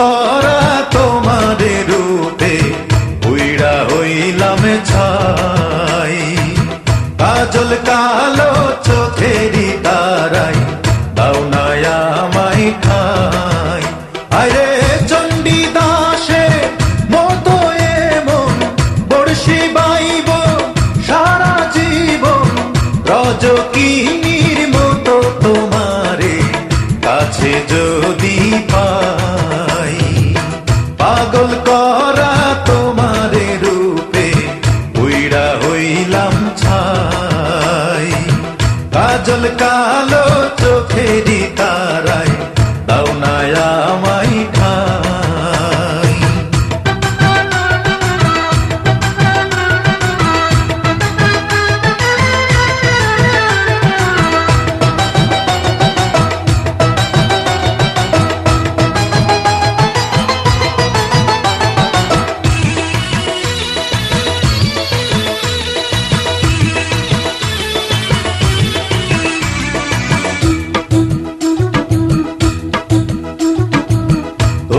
ভরা তোমার রূপে উইড়া হইলাম ছাই। কাজল কালো চোখেরি তারাই, দাও নায়া মাই খাই আরে চণ্ডী দাসে মতো এমন বড়শি বাইব, সারা জীবন রজকিনী কাজল কালো চোখেরি তারায়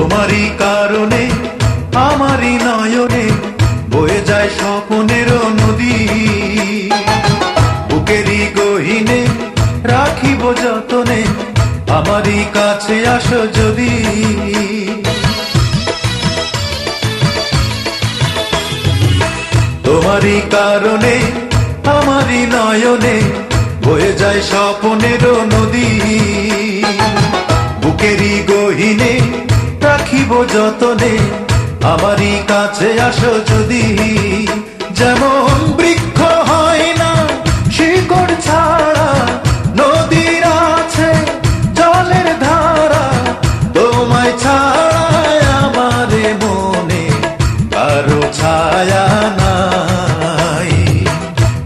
তোমারই কারণে, আমারই নয়নে বয়ে যায় স্বপনের নদী। বুকেরই গহিনে রাখিব যতনে আমারই কাছে আসো যদি। তোমারই কারণে, আমারই নয়নে বয়ে যায় স্বপনের নদী। বুকেরই গহিনে রাখিব যতনে, আমারই কাছে আসো যদি। যেমন বৃক্ষ হয় না, শিকড় ছাড়া নদীর আছে, জলের ধারা তোমায় ছাড়া আমারে মনে কারও ছায়া নাই।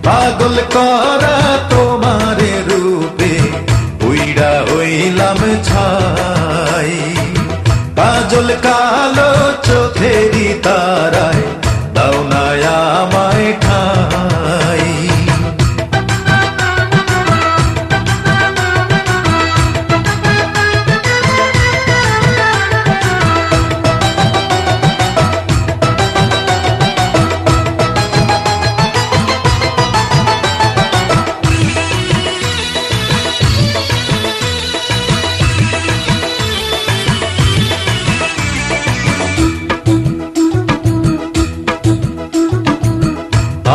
পাগল করা তোমারে রূপে উইড়া হইলাম ছাই। কাজল কালো চোখেরি তারায়।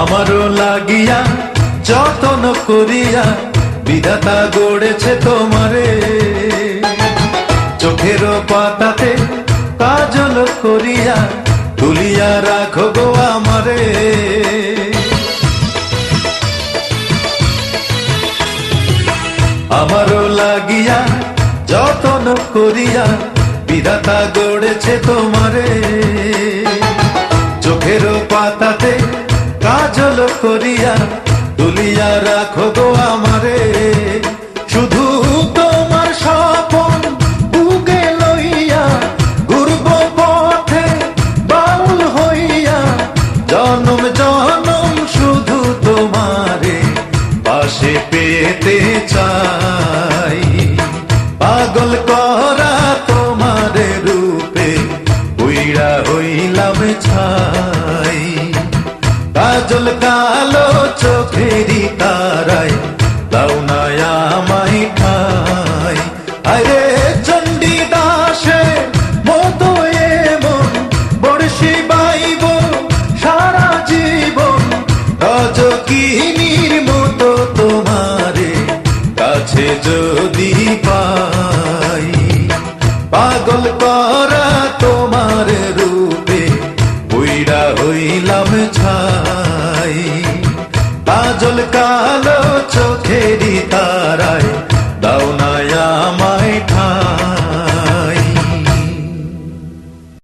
আমারও লাগিয়া, যতন করিয়া বিধাতা গড়েছে তোমারে। চোখের পাতাতে কাজল করিয়া তুলিয়া রাখো গো আমারে। আমারও লাগিয়া, যতন করিয়া বিধাতা গড়েছে তোমারে। করিয়া তুলিয়া রাখো গো আমারে। শুধু তোমার স্বপন বুকে লইয়া ঘুরব পথে বাউল হইয়া। জনম জনম শুধু তোমারে পাশে পেতে চাই। পাগল করা কালো চোখেরি তারায়, দাও না ঠাই। আরে চণ্ডী দাসে, মতো এমন বড়শি বাইব, সারা জীবন রজকিনীর মতো তোমারে কাছে যদি পাই। পাগল কর কাজল কালো চোখেরি তারায়। দাও না